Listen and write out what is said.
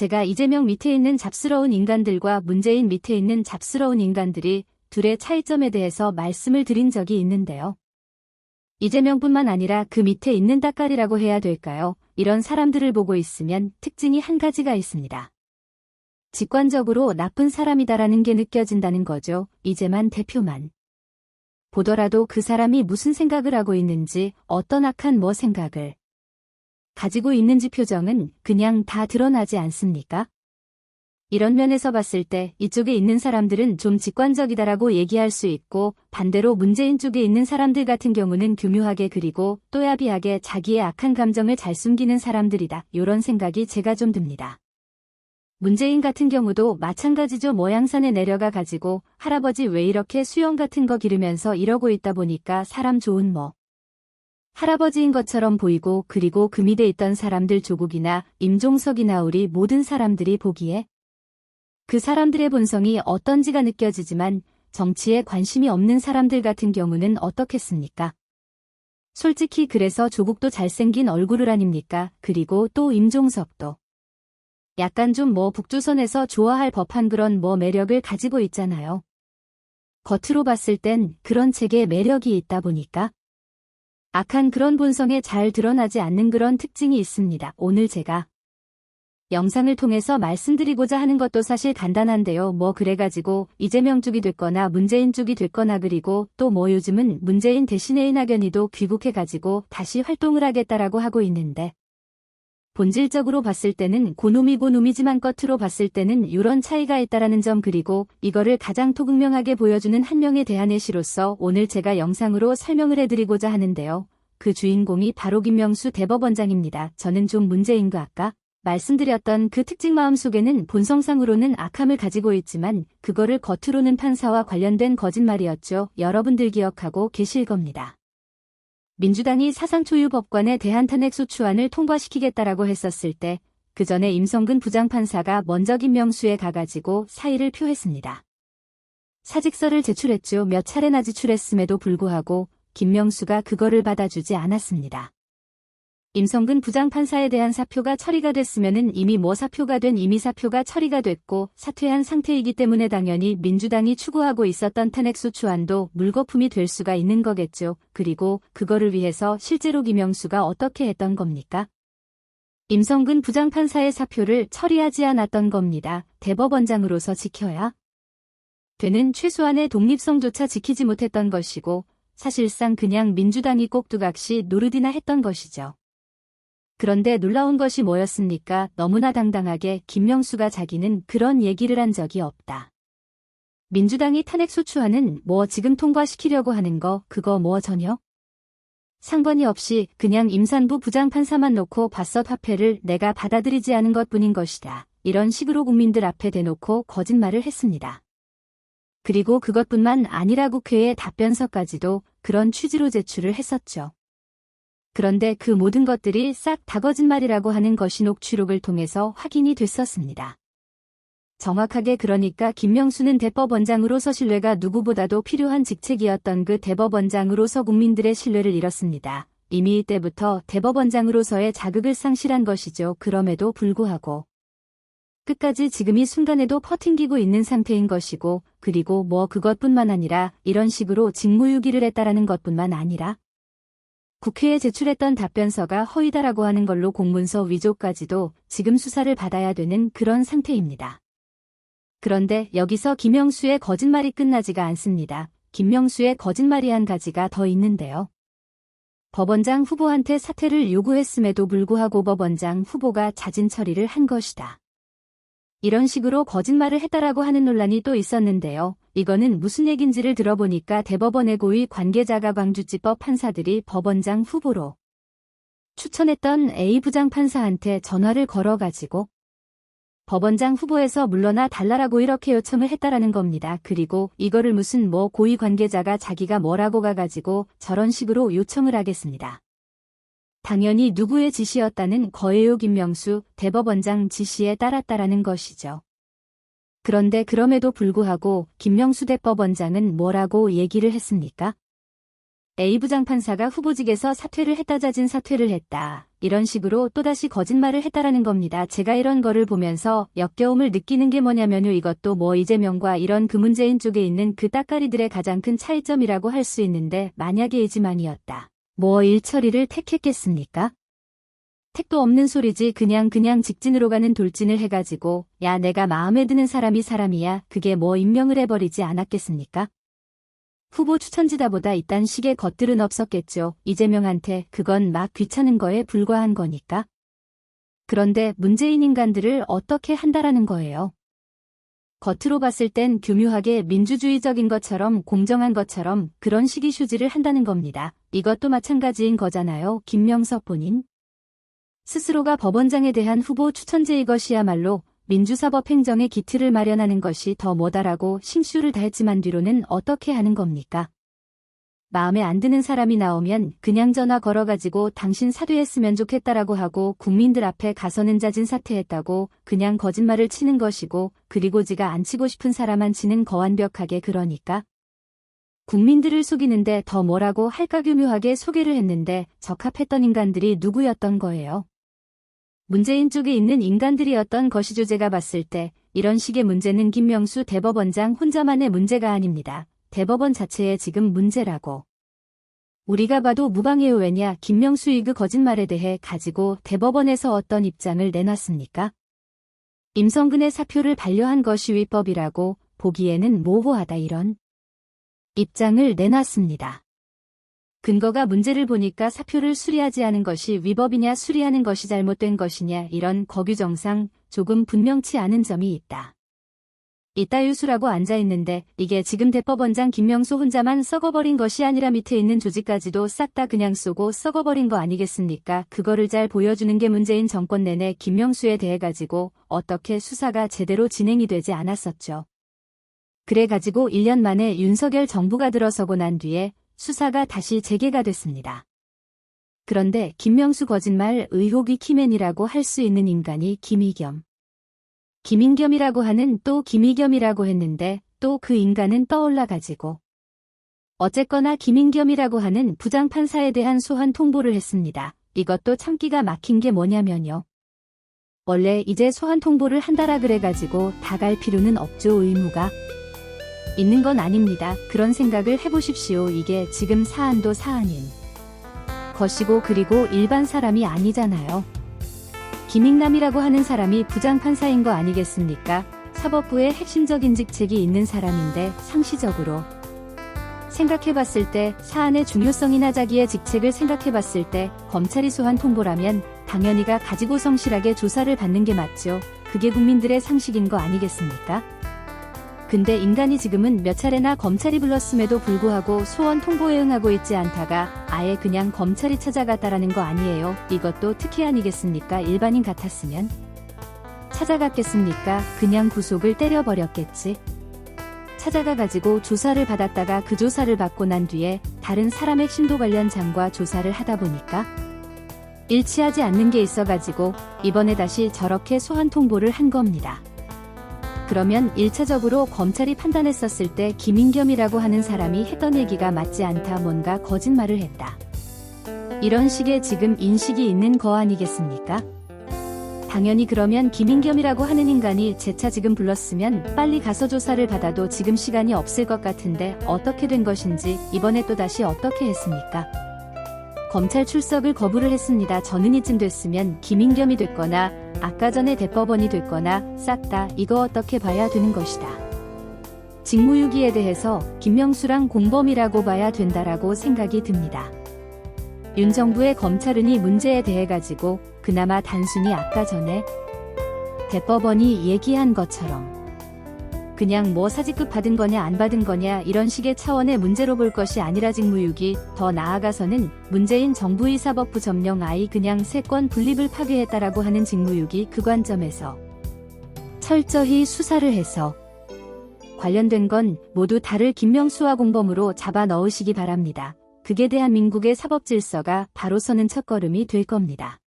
제가 이재명 밑에 있는 잡스러운 인간들과 문재인 밑에 있는 잡스러운 인간들이 둘의 차이점에 대해서 말씀을 드린 적이 있는데요. 이재명뿐만 아니라 그 밑에 있는 따까리라고 해야 될까요? 이런 사람들을 보고 있으면 특징이 한 가지가 있습니다. 직관적으로 나쁜 사람이다라는 게 느껴진다는 거죠. 이재만 대표만. 보더라도 그 사람이 무슨 생각을 하고 있는지 어떤 악한 뭐 생각을 가지고 있는지 표정은 그냥 다 드러나지 않습니까? 이런 면에서 봤을 때 이쪽에 있는 사람들은 좀 직관적이다라고 얘기할 수 있고 반대로 문재인 쪽에 있는 사람들 같은 경우는 교묘하게 그리고 또 야비하게 자기의 악한 감정을 잘 숨기는 사람들이다. 이런 생각이 제가 좀 듭니다. 문재인 같은 경우도 마찬가지죠. 모양산에 내려가 가지고 할아버지 왜 이렇게 수영 같은 거 기르면서 이러고 있다 보니까 사람 좋은 뭐 할아버지인 것처럼 보이고 그리고 그 밑에 있던 사람들 조국이나 임종석이나 우리 모든 사람들이 보기에 그 사람들의 본성이 어떤지가 느껴지지만 정치에 관심이 없는 사람들 같은 경우는 어떻겠습니까? 솔직히 그래서 조국도 잘생긴 얼굴을 아닙니까? 그리고 또 임종석도. 약간 좀 뭐 북조선에서 좋아할 법한 그런 뭐 매력을 가지고 있잖아요. 겉으로 봤을 땐 그런 책에 매력이 있다 보니까 악한 그런 본성에 잘 드러나지 않는 그런 특징이 있습니다. 오늘 제가 영상을 통해서 말씀드리고자 하는 것도 사실 간단한데요. 뭐 그래가지고 이재명 쪽이 됐거나 문재인 쪽이 됐거나 그리고 또 뭐 요즘은 문재인 대신에 이낙연이도 귀국해가지고 다시 활동을 하겠다라고 하고 있는데 본질적으로 봤을 때는 고놈이고 놈이지만 겉으로 봤을 때는 이런 차이가 있다라는 점 그리고 이거를 가장 토극명하게 보여주는 한 명에 대한 예시로서 오늘 제가 영상으로 설명을 해드리고자 하는데요. 그 주인공이 바로 김명수 대법원장입니다. 저는 좀 문제인 거 아까 말씀드렸던 그 특징 마음속에는 본성상으로는 악함을 가지고 있지만 그거를 겉으로는 판사와 관련된 거짓말이었죠. 여러분들 기억하고 계실 겁니다. 민주당이 사상 초유 법관에 대한 탄핵 소추안을 통과시키겠다라고 했었을 때 그 전에 임성근 부장판사가 먼저 김명수에 가가지고 사의를 표했습니다. 사직서를 제출했죠. 몇 차례나 지출했음에도 불구하고 김명수가 그거를 받아주지 않았습니다. 임성근 부장판사에 대한 사표가 처리가 됐으면은 이미 뭐 사표가 된 이미 사표가 처리가 됐고 사퇴한 상태이기 때문에 당연히 민주당이 추구하고 있었던 탄핵소추안도 물거품이 될 수가 있는 거겠죠. 그리고 그거를 위해서 실제로 김영수가 어떻게 했던 겁니까? 임성근 부장판사의 사표를 처리하지 않았던 겁니다. 대법원장으로서 지켜야 되는 최소한의 독립성조차 지키지 못했던 것이고 사실상 그냥 민주당이 꼭두각시 노르디나 했던 것이죠. 그런데 놀라운 것이 뭐였습니까? 너무나 당당하게 김명수가 자기는 그런 얘기를 한 적이 없다. 민주당이 탄핵소추안은 뭐 지금 통과시키려고 하는 거 그거 뭐 전혀? 상관이 없이 그냥 임산부 부장판사만 놓고 받섯 화폐를 내가 받아들이지 않은 것뿐인 것이다. 이런 식으로 국민들 앞에 대놓고 거짓말을 했습니다. 그리고 그것뿐만 아니라 국회에 답변서까지도 그런 취지로 제출을 했었죠. 그런데 그 모든 것들이 싹 다 거짓말이라고 하는 것이 녹취록을 통해서 확인이 됐었습니다. 정확하게 그러니까 김명수는 대법원장으로서 신뢰가 누구보다도 필요한 직책이었던 그 대법원장으로서 국민들의 신뢰를 잃었습니다. 이미 이때부터 대법원장으로서의 자극을 상실한 것이죠. 그럼에도 불구하고 끝까지 지금 이 순간에도 퍼팅기고 있는 상태인 것이고 그리고 뭐 그것뿐만 아니라 이런 식으로 직무유기를 했다라는 것뿐만 아니라 국회에 제출했던 답변서가 허위다라고 하는 걸로 공문서 위조까지도 지금 수사를 받아야 되는 그런 상태입니다. 그런데 여기서 김영수의 거짓말이 끝나지가 않습니다. 김명수의 거짓말이 한 가지가 더 있는데요. 법원장 후보한테 사퇴를 요구했음에도 불구하고 법원장 후보가 자진 처리를 한 것이다. 이런 식으로 거짓말을 했다라고 하는 논란이 또 있었는데요. 이거는 무슨 얘긴지를 들어보니까 대법원의 고위 관계자가 광주지법 판사들이 법원장 후보로 추천했던 A 부장 판사한테 전화를 걸어가지고 법원장 후보에서 물러나 달라라고 이렇게 요청을 했다라는 겁니다. 그리고 이거를 무슨 뭐 고위 관계자가 자기가 뭐라고 가가지고 저런 식으로 요청을 하겠습니다. 당연히 누구의 지시였다는 거예요 김명수 대법원장 지시에 따랐다라는 것이죠. 그런데 그럼에도 불구하고 김명수 대법원장은 뭐라고 얘기를 했습니까? A 부장판사가 후보직에서 사퇴를 했다 자진 사퇴를 했다. 이런 식으로 또다시 거짓말을 했다라는 겁니다. 제가 이런 거를 보면서 역겨움을 느끼는 게 뭐냐면요. 이것도 뭐 이재명과 이런 그 문재인 쪽에 있는 그 따까리들의 가장 큰 차이점이라고 할 수 있는데 만약에 이지만이었다. 뭐 일처리를 택했겠습니까? 택도 없는 소리지 그냥 그냥 직진으로 가는 돌진을 해가지고 야 내가 마음에 드는 사람이 사람이야 그게 뭐 임명을 해버리지 않았겠습니까? 후보 추천지다 보다 이딴 식의 것들은 없었겠죠. 이재명한테 그건 막 귀찮은 거에 불과한 거니까. 그런데 문재인 인간들을 어떻게 한다라는 거예요. 겉으로 봤을 땐 교묘하게 민주주의적인 것처럼 공정한 것처럼 그런 식의 휴지를 한다는 겁니다. 이것도 마찬가지인 거잖아요. 김명석 본인. 스스로가 법원장에 대한 후보 추천제 이것이야말로 민주사법 행정의 기틀을 마련하는 것이 더 뭐다라고 심수를 다했지만 뒤로는 어떻게 하는 겁니까? 마음에 안 드는 사람이 나오면 그냥 전화 걸어가지고 당신 사퇴했으면 좋겠다라고 하고 국민들 앞에 가서는 자진 사퇴했다고 그냥 거짓말을 치는 것이고 그리고 지가 안 치고 싶은 사람만 치는 거완벽하게 그러니까 국민들을 속이는데 더 뭐라고 할까 교묘하게 소개를 했는데 적합했던 인간들이 누구였던 거예요. 문재인 쪽에 있는 인간들이었던 것이죠 제가 봤을 때 이런 식의 문제는 김명수 대법원장 혼자만의 문제가 아닙니다. 대법원 자체에 지금 문제라고. 우리가 봐도 무방해요 왜냐 김명수의 그 거짓말에 대해 가지고 대법원에서 어떤 입장을 내놨습니까? 임성근의 사표를 반려한 것이 위법이라고 보기에는 모호하다 이런 입장을 내놨습니다. 근거가 문제를 보니까 사표를 수리하지 않은 것이 위법이냐 수리하는 것이 잘못된 것이냐 이런 거규정상 조금 분명치 않은 점이 있다. 이따 유수라고 앉아있는데 이게 지금 대법원장 김명수 혼자만 썩어버린 것이 아니라 밑에 있는 조직까지도 싹 다 그냥 쏘고 썩어버린 거 아니겠습니까? 그거를 잘 보여주는 게 문재인 정권 내내 김명수에 대해 가지고 어떻게 수사가 제대로 진행이 되지 않았었죠. 그래가지고 1년 만에 윤석열 정부가 들어서고 난 뒤에 수사가 다시 재개가 됐습니다. 그런데 김명수 거짓말 의혹이 키맨이라고 할 수 있는 인간이 김희겸. 김인겸이라고 하는 또 김희겸이라고 했는데 또 그 인간은 떠올라가지고 어쨌거나 김인겸이라고 하는 부장판사에 대한 소환 통보를 했습니다. 이것도 참기가 막힌 게 뭐냐면요. 원래 이제 소환 통보를 한다라 그래가지고 다 갈 필요는 없죠 의무가. 있는 건 아닙니다. 그런 생각을 해보십시오. 이게 지금 사안도 사안인 것이고 그리고 일반 사람이 아니잖아요. 김익남이라고 하는 사람이 부장판사인 거 아니겠습니까? 사법부의 핵심적인 직책이 있는 사람인데 상시적으로 생각해봤을 때 사안의 중요성이나 자기의 직책을 생각해봤을 때 검찰이 소환 통보라면 당연히가 가지고 성실하게 조사를 받는 게 맞죠. 그게 국민들의 상식인 거 아니겠습니까? 근데 인간이 지금은 몇 차례나 검찰이 불렀음에도 불구하고 소원 통보에 응하고 있지 않다가 아예 그냥 검찰이 찾아갔다라는 거 아니에요. 이것도 특혜 아니겠습니까? 일반인 같았으면. 찾아갔겠습니까? 그냥 구속을 때려버렸겠지. 찾아가 가지고 조사를 받았다가 그 조사를 받고 난 뒤에 다른 사람의 신도 관련 장과 조사를 하다 보니까 일치하지 않는 게 있어가지고 이번에 다시 저렇게 소환 통보를 한 겁니다. 그러면 1차적으로 검찰이 판단했었을 때 김인겸이라고 하는 사람이 했던 얘기가 맞지 않다 뭔가 거짓말을 했다. 이런 식의 지금 인식이 있는 거 아니겠습니까? 당연히 그러면 김인겸이라고 하는 인간이 제 차 지금 불렀으면 빨리 가서 조사를 받아도 지금 시간이 없을 것 같은데 어떻게 된 것인지 이번에 또 다시 어떻게 했습니까? 검찰 출석을 거부를 했습니다. 저는 이쯤 됐으면 김인겸이 됐거나 아까 전에 대법원이 됐거나 싹 다 이거 어떻게 봐야 되는 것이다. 직무유기에 대해서 김명수랑 공범이라고 봐야 된다라고 생각이 듭니다. 윤 정부의 검찰은 이 문제에 대해 가지고 그나마 단순히 아까 전에 대법원이 얘기한 것처럼 그냥 뭐 사직급 받은 거냐 안 받은 거냐 이런 식의 차원의 문제로 볼 것이 아니라 직무유기 더 나아가서는 문재인 정부의 사법부 점령 아이 그냥 세권 분립을 파괴했다라고 하는 직무유기 그 관점에서 철저히 수사를 해서 관련된 건 모두 다를 김명수와 공범으로 잡아 넣으시기 바랍니다. 그게 대한민국의 사법 질서가 바로 서는 첫걸음이 될 겁니다.